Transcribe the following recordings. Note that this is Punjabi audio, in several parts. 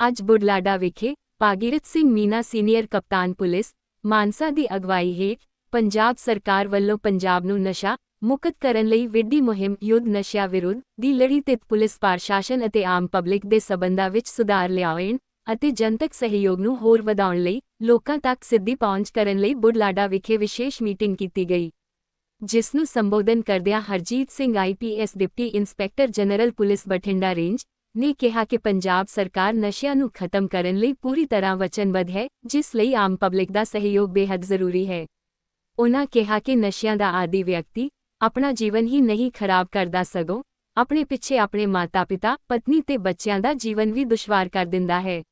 ਅੱਜ ਬੁਢਲਾਡਾ ਵਿਖੇ ਭਾਗੀਰਥ ਸਿੰਘ ਮੀਨਾ ਸੀਨੀਅਰ ਕਪਤਾਨ ਪੁਲਿਸ ਮਾਨਸਾ ਦੀ ਅਗਵਾਈ ਹੇਠ ਪੰਜਾਬ ਸਰਕਾਰ ਵੱਲੋਂ ਪੰਜਾਬ ਨੂੰ ਨਸ਼ਾ ਮੁਕਤ ਕਰਨ ਲਈ ਵਿੱਢੀ ਮੁਹਿੰਮ ਯੁੱਧ ਨਸ਼ਿਆਂ ਵਿਰੁੱਧ ਦੀ ਲੜੀ ਤੇ ਪੁਲਿਸ ਪ੍ਰਸ਼ਾਸਨ ਅਤੇ ਆਮ ਪਬਲਿਕ ਦੇ ਸਬੰਧਾਂ ਵਿੱਚ ਸੁਧਾਰ ਲਿਆਉਣ ਅਤੇ ਜਨਤਕ ਸਹਿਯੋਗ ਨੂੰ ਹੋਰ ਵਧਾਉਣ ਲਈ ਲੋਕਾਂ ਤੱਕ ਸਿੱਧੀ ਪਹੁੰਚ ਕਰਨ ਲਈ ਬੁਢਲਾਡਾ ਵਿਖੇ ਵਿਸ਼ੇਸ਼ ਮੀਟਿੰਗ ਕੀਤੀ ਗਈ, ਜਿਸ ਨੂੰ ਸੰਬੋਧਨ ਕਰਦਿਆਂ Harjit Singh IPS deputy inspector general police Bathinda range ਨੇ ਕਿਹਾ ਕਿ ਪੰਜਾਬ ਸਰਕਾਰ ਨਸ਼ਿਆਂ ਨੂੰ ਖਤਮ ਕਰਨ ਲਈ ਪੂਰੀ ਤਰ੍ਹਾਂ ਵਚਨਬੱਧ ਹੈ, ਜਿਸ ਲਈ ਆਮ ਪਬਲਿਕ ਦਾ ਸਹਿਯੋਗ ਬੇहद ਜ਼ਰੂਰੀ ਹੈ। ਉਹਨਾਂ ਕਿਹਾ ਕਿ ਨਸ਼ਿਆਂ ਦਾ ਆਦੀ ਵਿਅਕਤੀ ਆਪਣਾ ਜੀਵਨ ਹੀ ਨਹੀਂ ਖਰਾਬ ਕਰਦਾ ਸਗੋਂ ਆਪਣੇ ਪਿੱਛੇ ਆਪਣੇ ਮਾਤਾ-ਪਿਤਾ, ਪਤਨੀ ਤੇ ਬੱਚਿਆਂ ਦਾ ਜੀਵਨ ਵੀ ਦੁਸ਼ਵਾਰ ਕਰ ਦਿੰਦਾ ਹੈ।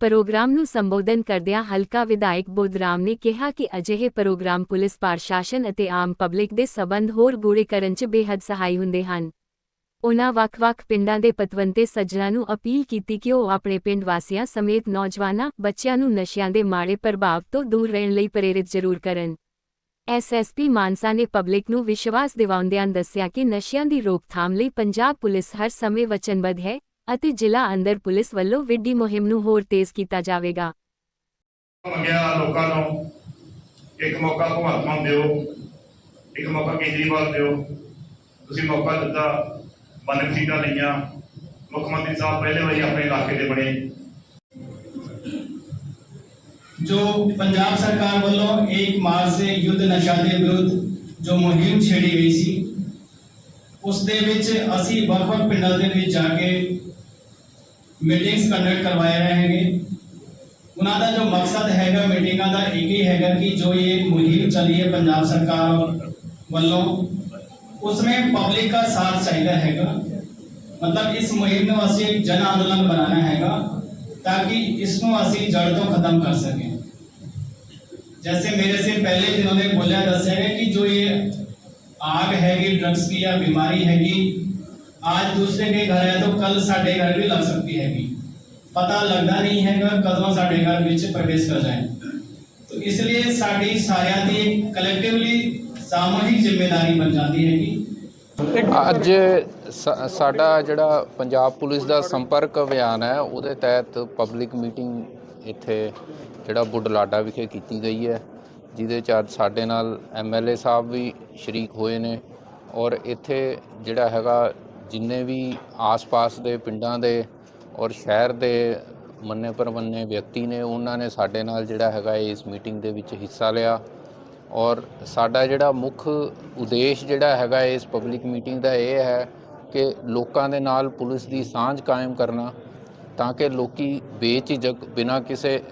ਪ੍ਰੋਗਰਾਮ ਨੂੰ ਸੰਬੋਧਨ ਕਰਦਿਆਂ ਹਲਕਾ ਵਿਧਾਇਕ ਬੋਧਰਾਮ ਨੇ ਕਿਹਾ ਕਿ ਅਜਿਹੇ ਪ੍ਰੋਗਰਾਮ ਪੁਲਿਸ, ਪ੍ਰਸ਼ਾਸਨ ਅਤੇ ਆਮ ਪਬਲਿਕ ਦੇ ਸਬੰਧ ਹੋਰ ਗੂੜੇ ਕਰਨ 'ਚ ਬੇਹੱਦ ਸਹਾਈ ਹੁੰਦੇ ਹਨ। ਉਨ੍ਹਾਂ ਵੱਖ-ਵੱਖ ਪਿੰਡਾਂ ਦੇ ਪਤਵੰਤੇ ਸੱਜਣਾਂ ਨੂੰ ਅਪੀਲ ਕੀਤੀ ਕਿ ਉਹ ਆਪਣੇ ਪਿੰਡ ਵਾਸੀਆਂ ਸਮੇਤ ਨੌਜਵਾਨਾਂ, ਬੱਚਿਆਂ ਨੂੰ ਨਸ਼ਿਆਂ ਦੇ ਮਾੜੇ ਪ੍ਰਭਾਵ ਤੋਂ ਦੂਰ ਰਹਿਣ ਲਈ ਪ੍ਰੇਰਿਤ ਜ਼ਰੂਰ ਕਰਨ। ਐਸਐਸਪੀ ਮਾਨਸਾ ਨੇ ਪਬਲਿਕ ਨੂੰ ਵਿਸ਼ਵਾਸ ਦਿਵਾਉਂਦਿਆਂ ਦੱਸਿਆ ਕਿ ਨਸ਼ਿਆਂ ਦੀ ਰੋਕਥਾਮ ਲਈ ਪੰਜਾਬ ਪੁਲਿਸ ਹਰ ਸਮੇਂ ਵਚਨਬੱਧ ਹੈ ਅਤੇ ਜ਼ਿਲ੍ਹਾ ਅੰਦਰ ਪੁਲਿਸ ਵੱਲੋਂ ਵਿੱਢੀ ਮੁਹਿੰਮ ਨੂੰ ਹੋਰ ਤੇਜ਼ ਕੀਤਾ ਜਾਵੇਗਾ। ਮੰਗਿਆ ਲੋਕਾਂ ਨੂੰ, ਇੱਕ ਮੌਕਾ ਭਗਵੰਤ ਦਿਓ, ਇੱਕ ਮੌਕਾ ਕੇਜਰੀਵਾਲ ਦਿਓ, ਤੁਸੀਂ ਮੌਕਾ ਦਿੱਤਾ। ਬੰਨ ਸੀਟਾਂ ਲਈਆਂ। ਮੁੱਖ ਮੰਤਰੀ ਸਾਹਿਬ ਪਹਿਲੇ ਵਾਰੀ ਆਪਣੇ ਇਲਾਕੇ ਦੇ ਬਣੇ। ਜੋ ਪੰਜਾਬ ਸਰਕਾਰ ਵੱਲੋਂ 1 ਮਾਰਚ ਸੇ ਯੁੱਧ ਨਸ਼ਾ ਦੇ ਵਿਰੁੱਧ ਜੋ ਮੁਹਿੰਮ ਛੇੜੀ ਗਈ ਸੀ, ਉਸ ਦੇ ਵਿੱਚ ਅਸੀਂ ਵੱਖ-ਵੱਖ ਪਿੰਡਾਂ ਦੇ ਵਿੱਚ ਜਾ ਕੇ ਮੀਟਿੰਗਸ ਕੰਡਕਟ ਕਰਵਾਏ ਰਹੇ ਹੈਗੇ ਉਹਨਾਂ ਦਾ ਜੋ ਮਕਸਦ ਹੈਗਾ, ਮੀਟਿੰਗਾਂ ਦਾ ਇੱਕ ਹੀ ਹੈਗਾ ਕਿ ਜੋ ਇਹ ਮੁਹਿੰਮ ਚੱਲੀ ਹੈ ਪੰਜਾਬ ਸਰਕਾਰ ਵੱਲੋਂ उसमें पब्लिक का साथ चाहिए हैगा। मतलब इस मुहिम में असी एक जन आंदोलन बनाना हैगा, ताकि इसको असी जड़ तो खत्म कर सके। जैसे मेरे से पहले जिन्होंने बोला दस है कि जो ये आग हैगी ड्रग्स की या बीमारी हैगी, आज दूसरे के घर है तो कल साढ़े घर भी लग सकती हैगी। पता लगता नहीं है कदों साढ़े घर प्रवेश कर जाए। तो इसलिए साड़ी सारे की कलेक्टिवली ਕਲੈਕਟਿਵਲੀ ਸਾਮੂਹਿਕ ਜ਼ਿੰਮੇਵਾਰੀ ਬਣ ਜਾਂਦੀ ਹੈਗੀ। ਅੱਜ ਸਾ- ਸਾਡਾ ਜਿਹੜਾ ਪੰਜਾਬ ਪੁਲਿਸ ਦਾ ਸੰਪਰਕ ਅਭਿਆਨ ਹੈ, ਉਹਦੇ ਤਹਿਤ ਪਬਲਿਕ ਮੀਟਿੰਗ ਇੱਥੇ ਜਿਹੜਾ ਬੁਢਲਾਡਾ ਵਿਖੇ ਕੀਤੀ ਗਈ ਹੈ, ਜਿਹਦੇ ਚ ਅੱਜ ਸਾਡੇ ਨਾਲ ਐਮਐਲਏ ਸਾਹਿਬ ਵੀ ਸ਼ਰੀਕ ਹੋਏ ਨੇ ਔਰ ਇੱਥੇ ਜਿਹੜਾ ਹੈਗਾ ਜਿੰਨੇ ਵੀ ਆਸ-ਪਾਸ ਦੇ ਪਿੰਡਾਂ ਦੇ ਔਰ ਸ਼ਹਿਰ ਦੇ ਮੰਨੇ ਪਰਮੰਨੇ ਵਿਅਕਤੀ ਨੇ, ਉਹਨਾਂ ਨੇ ਸਾਡੇ ਨਾਲ ਜਿਹੜਾ ਹੈਗਾ ਇਸ ਮੀਟਿੰਗ ਦੇ ਵਿੱਚ ਹਿੱਸਾ ਲਿਆ। ਔਰ ਸਾਡਾ ਜਿਹੜਾ ਮੁੱਖ ਉਦੇਸ਼ ਜਿਹੜਾ ਹੈਗਾ ਇਸ ਪਬਲਿਕ ਮੀਟਿੰਗ ਦਾ ਇਹ ਹੈ ਕਿ ਲੋਕਾਂ ਦੇ ਨਾਲ ਪੁਲਿਸ ਦੀ ਸਾਂਝ ਕਾਇਮ ਕਰਨਾ, ਤਾਂ ਕਿ ਲੋਕੀ ਬੇਝਿਜਕ ਬਿਨਾਂ ਕਿਸੇ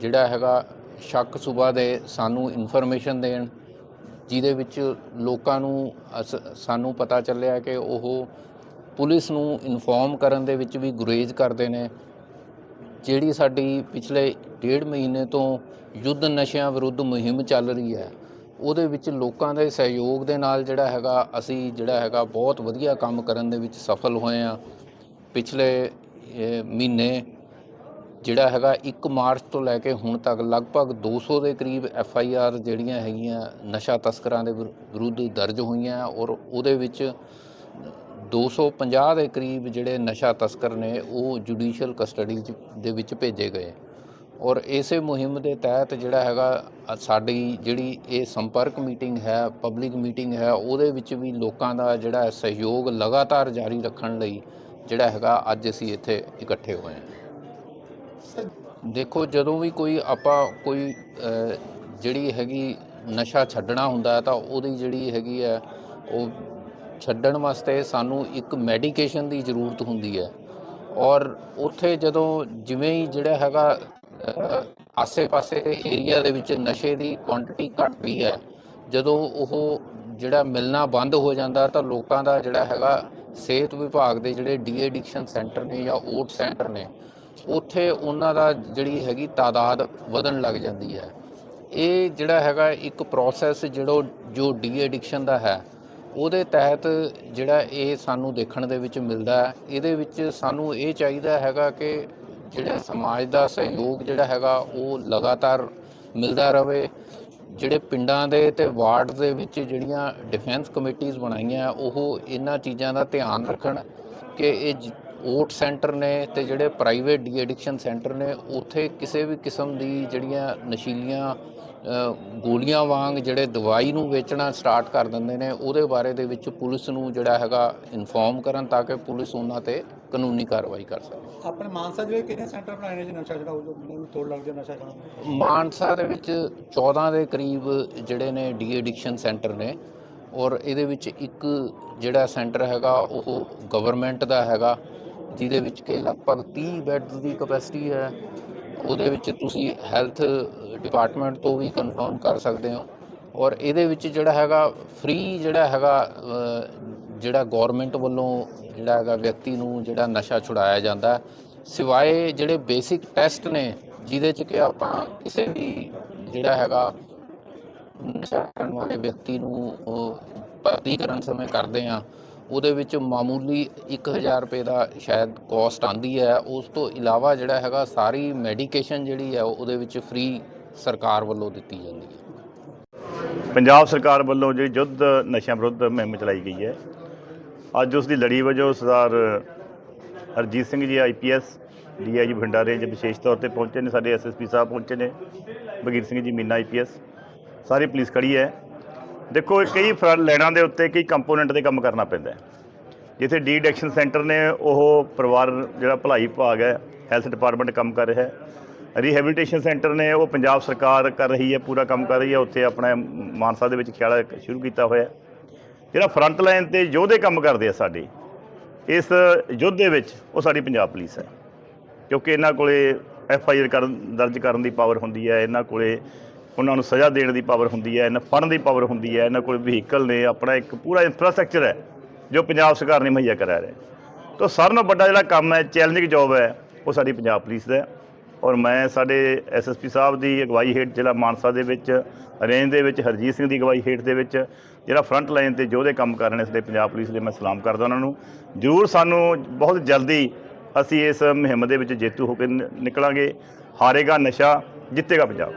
ਜਿਹੜਾ ਹੈਗਾ ਸ਼ੱਕ ਸੁਬਾ ਦੇ ਸਾਨੂੰ ਇਨਫੋਰਮੇਸ਼ਨ ਦੇਣ, ਜਿਹਦੇ ਵਿੱਚ ਲੋਕਾਂ ਨੂੰ ਅਸ- ਸਾਨੂੰ ਪਤਾ ਚੱਲਿਆ ਕਿ ਉਹ ਪੁਲਿਸ ਨੂੰ ਇਨਫੋਰਮ ਕਰਨ ਦੇ ਵਿੱਚ ਵੀ ਗੁਰੇਜ਼ ਕਰਦੇ ਨੇ। ਜਿਹੜੀ ਸਾਡੀ ਪਿਛਲੇ ਡੇਢ ਮਹੀਨੇ ਤੋਂ ਯੁੱਧ ਨਸ਼ਿਆਂ ਵਿਰੁੱਧ ਮੁਹਿੰਮ ਚੱਲ ਰਹੀ ਹੈ ਉਹਦੇ ਵਿੱਚ ਲੋਕਾਂ ਦੇ ਸਹਿਯੋਗ ਦੇ ਨਾਲ ਜਿਹੜਾ ਹੈਗਾ, ਅਸੀਂ ਜਿਹੜਾ ਹੈਗਾ ਬਹੁਤ ਵਧੀਆ ਕੰਮ ਕਰਨ ਦੇ ਵਿੱਚ ਸਫਲ ਹੋਏ ਆ ਪਿਛਲੇ ਮਹੀਨੇ ਜਿਹੜਾ ਹੈਗਾ 1 ਮਾਰਚ ਤੋਂ ਲੈ ਕੇ ਹੁਣ ਤੱਕ ਲਗਭਗ 200 ਦੇ ਕਰੀਬ ਐਫ ਆਈ ਆਰ ਜਿਹੜੀਆਂ ਹੈਗੀਆਂ ਨਸ਼ਾ ਤਸਕਰਾਂ ਦੇ ਵਿਰ- ਵਿਰੁੱਧ ਦਰਜ ਹੋਈਆਂ ਔਰ ਉਹਦੇ ਵਿੱਚ 250 ਦੇ ਕਰੀਬ ਜਿਹੜੇ ਨਸ਼ਾ ਤਸਕਰ ਨੇ, ਉਹ ਜੁਡੀਸ਼ੀਅਲ ਕਸਟਡੀ ਦੇ ਵਿੱਚ ਭੇਜੇ ਗਏ। ਔਰ ਇਸੇ ਮੁਹਿੰਮ ਦੇ ਤਹਿਤ ਜਿਹੜਾ ਹੈਗਾ ਸਾਡੀ ਜਿਹੜੀ ਇਹ ਸੰਪਰਕ ਮੀਟਿੰਗ ਹੈ, ਪਬਲਿਕ ਮੀਟਿੰਗ ਹੈ, ਉਹਦੇ ਵਿੱਚ ਵੀ ਲੋਕਾਂ ਦਾ ਜਿਹੜਾ ਸਹਿਯੋਗ ਲਗਾਤਾਰ ਜਾਰੀ ਰੱਖਣ ਲਈ ਜਿਹੜਾ ਹੈਗਾ ਅੱਜ ਅਸੀਂ ਇੱਥੇ ਇਕੱਠੇ ਹੋਏ ਹਾਂ। ਦੇਖੋ, ਜਦੋਂ ਵੀ ਕੋਈ ਆਪਾਂ ਕੋਈ ਜਿਹੜੀ ਹੈਗੀ ਨਸ਼ਾ ਛੱਡਣਾ ਹੁੰਦਾ ਤਾਂ ਉਹਦੀ ਜਿਹੜੀ ਹੈਗੀ ਹੈ, ਉਹ ਛੱਡਣ ਵਾਸਤੇ ਸਾਨੂੰ ਇੱਕ ਮੈਡੀਕੇਸ਼ਨ ਦੀ ਜ਼ਰੂਰਤ ਹੁੰਦੀ ਹੈ। ਔਰ ਉੱਥੇ ਜਦੋਂ ਜਿਵੇਂ ਹੀ ਜਿਹੜਾ ਹੈਗਾ ਆਸੇ-ਪਾਸੇ ਏਰੀਆ ਦੇ ਵਿੱਚ ਨਸ਼ੇ ਦੀ ਕੁਆਂਟੀਟੀ ਘਟਦੀ ਹੈ। ਜਦੋਂ ਉਹ ਜਿਹੜਾ ਮਿਲਣਾ ਬੰਦ ਹੋ ਜਾਂਦਾ ਤਾਂ ਲੋਕਾਂ ਦਾ ਜਿਹੜਾ ਹੈਗਾ ਸਿਹਤ ਵਿਭਾਗ ਦੇ ਜਿਹੜੇ ਡੀ ਐਡਿਕਸ਼ਨ ਸੈਂਟਰ ਨੇ ਜਾਂ ਓਟ ਸੈਂਟਰ ਨੇ, ਉੱਥੇ ਉਹਨਾਂ ਦਾ ਜਿਹੜੀ ਹੈਗੀ ਤਾਦਾਦ ਵਧਣ ਲੱਗ ਜਾਂਦੀ ਹੈ। ਇਹ ਜਿਹੜਾ ਹੈਗਾ ਇੱਕ ਪ੍ਰੋਸੈਸ ਜਿਹੜਾ ਜੋ ਡੀ ਐਡਿਕਸ਼ਨ ਦਾ ਹੈ, ਉਹਦੇ ਤਹਿਤ ਜਿਹੜਾ ਇਹ ਸਾਨੂੰ ਦੇਖਣ ਦੇ ਵਿੱਚ ਮਿਲਦਾ ਹੈ। ਇਹਦੇ ਵਿੱਚ ਸਾਨੂੰ ਇਹ ਚਾਹੀਦਾ ਹੈਗਾ ਕਿ ਜਿਹੜਾ ਸਮਾਜ ਦਾ ਸਹਿਯੋਗ ਜਿਹੜਾ ਹੈਗਾ, ਉਹ ਲਗਾਤਾਰ ਮਿਲਦਾ ਰਹੇ ਜਿਹੜੇ ਪਿੰਡਾਂ ਦੇ ਤੇ ਵਾਰਡ ਦੇ ਵਿੱਚ ਜਿਹੜੀਆਂ ਡਿਫੈਂਸ ਕਮੇਟੀਆਂ ਬਣਾਈਆਂ, ਉਹ ਇਹਨਾਂ ਚੀਜ਼ਾਂ ਦਾ ਧਿਆਨ ਰੱਖਣ ਕਿ ਇਹ ਜ- ਓਟ ਸੈਂਟਰ ਨੇ ਤੇ ਜਿਹੜੇ ਪ੍ਰਾਈਵੇਟ ਡੀ ਐਡਿਕਸ਼ਨ ਸੈਂਟਰ ਨੇ ਉੱਥੇ ਕਿਸੇ ਵੀ ਕਿਸਮ ਦੀ ਜਿਹੜੀਆਂ ਨਸ਼ੀਲੀਆਂ ਗੋਲੀਆਂ ਵਾਂਗ ਜਿਹੜੇ ਦਵਾਈ ਨੂੰ ਵੇਚਣਾ ਸਟਾਰਟ ਕਰ ਦਿੰਦੇ ਨੇ ਉਹਦੇ ਬਾਰੇ ਦੇ ਵਿੱਚ ਪੁਲਿਸ ਨੂੰ ਜਿਹੜਾ ਹੈਗਾ ਇਨਫੋਰਮ ਕਰਨ ਤਾਂ ਕਿ ਪੁਲਿਸ ਉਹਨਾਂ ਤੇ ਕਾਨੂੰਨੀ ਕਾਰਵਾਈ ਕਰ ਸਕੇ। ਆਪਣੇ ਮਾਨਸਾ ਜਿਹੜੇ ਕਿੰਨੇ ਸੈਂਟਰ ਬਣਾਏ ਨੇ ਜੀ ਨਸ਼ਾ ਜਿਹੜਾ ਉਹ ਤੋੜ ਲੱਗਦੇ ਨਸ਼ਾ ਮਾਨਸਾ ਦੇ ਵਿੱਚ 14 ਦੇ ਕਰੀਬ ਜਿਹੜੇ ਨੇ ਡੀ ਐਡਿਕਸ਼ਨ ਸੈਂਟਰ ਨੇ ਔਰ ਇਹਦੇ ਵਿੱਚ ਇੱਕ ਜਿਹੜਾ ਸੈਂਟਰ ਹੈਗਾ ਉਹ ਗਵਰਨਮੈਂਟ ਦਾ ਹੈਗਾ ਜਿਹਦੇ ਵਿੱਚ ਕਿ ਲਗਭਗ 30 ਬੈੱਡਸ ਦੀ ਕਪੈਸਿਟੀ ਹੈ, ਉਹਦੇ ਵਿੱਚ ਤੁਸੀਂ ਹੈਲਥ ਡਿਪਾਰਟਮੈਂਟ ਤੋਂ ਵੀ ਕਨਫਰਮ ਕਰ ਸਕਦੇ ਹੋ। ਔਰ ਇਹਦੇ ਵਿੱਚ ਜਿਹੜਾ ਹੈਗਾ ਫ੍ਰੀ ਜਿਹੜਾ ਹੈਗਾ ਜਿਹੜਾ ਗਵਰਨਮੈਂਟ ਵੱਲੋਂ ਜਿਹੜਾ ਹੈਗਾ ਵਿਅਕਤੀ ਨੂੰ ਜਿਹੜਾ ਨਸ਼ਾ ਛੁਡਾਇਆ ਜਾਂਦਾ, ਸਿਵਾਏ ਜਿਹੜੇ ਬੇਸਿਕ ਟੈਸਟ ਨੇ, ਜਿਹਦੇ ਚ ਕਿ ਆਪਾਂ ਕਿਸੇ ਵੀ ਜਿਹੜਾ ਹੈਗਾ ਨਸ਼ਾ ਕਰਨ ਵਾਲੇ ਵਿਅਕਤੀ ਨੂੰ ਭਰਤੀ ਕਰਨ ਸਮੇਂ ਕਰਦੇ ਆ ਉਹਦੇ ਵਿੱਚ ਮਾਮੂਲੀ 1000 ਰੁਪਏ ਦਾ ਸ਼ਾਇਦ ਕੋਸਟ ਆਂਦੀ ਹੈ। ਉਸ ਤੋਂ ਇਲਾਵਾ ਜਿਹੜਾ ਹੈਗਾ, ਸਾਰੀ ਮੈਡੀਕੇਸ਼ਨ ਜਿਹੜੀ ਹੈ ਉਹਦੇ ਵਿੱਚ ਫ੍ਰੀ ਸਰਕਾਰ ਵੱਲੋਂ ਦਿੱਤੀ ਜਾਂਦੀ ਹੈ। ਪੰਜਾਬ ਸਰਕਾਰ ਵੱਲੋਂ ਜਿਹੜੀ ਯੁੱਧ ਨਸ਼ਿਆਂ ਵਿਰੁੱਧ ਮੁਹਿੰਮ ਚਲਾਈ ਗਈ ਹੈ। ਅੱਜ ਉਸ ਦੀ ਲੜੀ ਵਜੋਂ ਸਰਦਾਰ Harjeet Singh ji IPS DIG Bathinda range ਵਿਸ਼ੇਸ਼ ਤੌਰ ਤੇ ਪਹੁੰਚੇ ਨੇ। ਸਾਡੇ ਐਸਐਸਪੀ ਸਾਹਿਬ ਪਹੁੰਚੇ ਨੇ। ਬਗੀਰ ਸਿੰਘ ਜੀ, ਮੀਨਾ ਆਈਪੀਐਸ ਸਾਰੀ ਪੁਲਿਸ ਖੜੀ ਹੈ। ਦੇਖੋ, ਇਹ ਕਈ ਫਰੰਟ ਲੈਣਾਂ ਦੇ ਉੱਤੇ ਕਈ ਕੰਪੋਨੈਂਟ ਤੇ ਕੰਮ ਕਰਨਾ ਪੈਂਦਾ ਜਿੱਥੇ ਡੀ ਐਡਿਕਸ਼ਨ ਸੈਂਟਰ ਨੇ ਉਹ ਪਰਿਵਾਰ, ਜਿਹੜਾ ਭਲਾਈ ਵਿਭਾਗ ਹੈ, ਹੈਲਥ ਡਿਪਾਰਟਮੈਂਟ ਕੰਮ ਕਰ ਰਿਹਾ ਹੈ। ਰੀਹੈਬਿਲਿਟੇਸ਼ਨ ਸੈਂਟਰ ਨੇ ਉਹ ਪੰਜਾਬ ਸਰਕਾਰ ਕਰ ਰਹੀ ਹੈ, ਪੂਰਾ ਕੰਮ ਕਰ ਰਹੀ ਹੈ। ਉੱਥੇ ਆਪਣਾ ਮਾਨਸਾ ਦੇ ਵਿੱਚ ਖਿਆਲ ਸ਼ੁਰੂ ਕੀਤਾ ਹੋਇਆ ਜਿਹੜਾ ਫਰੰਟ ਲਾਈਨ ਤੇ ਯੋਧੇ ਕੰਮ ਕਰਦੇ ਆ ਸਾਡੇ, ਇਸ ਯੁੱਧ ਦੇ ਵਿੱਚ ਉਹ ਸਾਡੀ ਪੰਜਾਬ ਪੁਲਿਸ ਹੈ। ਕਿਉਂਕਿ ਇਹਨਾਂ ਕੋਲੇ ਐਫ ਆਈ ਆਰ ਕਰਨ, ਦਰਜ ਕਰਨ ਦੀ ਪਾਵਰ ਹੁੰਦੀ ਹੈ, ਇਹਨਾਂ ਕੋਲੇ ਉਹਨਾਂ ਨੂੰ ਸਜ਼ਾ ਦੇਣ ਦੀ ਪਾਵਰ ਹੁੰਦੀ ਹੈ ਇਹਨਾਂ ਫੜਨ ਦੀ ਪਾਵਰ ਹੁੰਦੀ ਹੈ ਇਹਨਾਂ ਕੋਲ ਵਹੀਕਲ ਨੇ, ਆਪਣਾ ਇੱਕ ਪੂਰਾ ਇਨਫਰਾਸਟ੍ਰਕਚਰ ਹੈ, ਜੋ ਪੰਜਾਬ ਸਰਕਾਰ ਨੇ ਮੁਹੱਈਆ ਕਰਾ ਰਿਹਾ ਤਾਂ ਸਾਰਿਆਂ ਨਾਲੋਂ ਵੱਡਾ ਜਿਹੜਾ ਕੰਮ ਹੈ ਚੈਲੰਜਿੰਗ ਜੌਬ ਹੈ, ਉਹ ਸਾਡੀ ਪੰਜਾਬ ਪੁਲਿਸ ਦਾ ਔਰ ਮੈਂ ਸਾਡੇ ਐਸਐਸਪੀ ਸਾਹਿਬ ਦੀ ਅਗਵਾਈ ਹੇਠ ਜ਼ਿਲ੍ਹਾ ਮਾਨਸਾ ਦੇ ਵਿੱਚ, ਰੇਂਜ ਦੇ ਵਿੱਚ, ਹਰਜੀਤ ਸਿੰਘ ਦੀ ਅਗਵਾਈ ਹੇਠ ਦੇ ਵਿੱਚ ਜਿਹੜਾ ਫਰੰਟ ਲਾਈਨ ਤੇ ਯੋਧੇ ਕੰਮ ਕਰ ਰਹੇ ਨੇ ਸਾਡੇ ਪੰਜਾਬ ਪੁਲਿਸ ਦੇ, ਮੈਂ ਸਲਾਮ ਕਰਦਾ ਉਹਨਾਂ ਨੂੰ। ਜ਼ਰੂਰ ਸਾਨੂੰ ਬਹੁਤ ਜਲਦੀ ਅਸੀਂ ਇਸ ਮੁਹਿੰਮ ਦੇ ਵਿੱਚ ਜੇਤੂ ਹੋ ਕੇ ਨ- ਨਿਕਲਾਂਗੇ। ਹਾਰੇਗਾ ਨਸ਼ਾ, ਜਿੱਤੇਗਾ ਪੰਜਾਬ।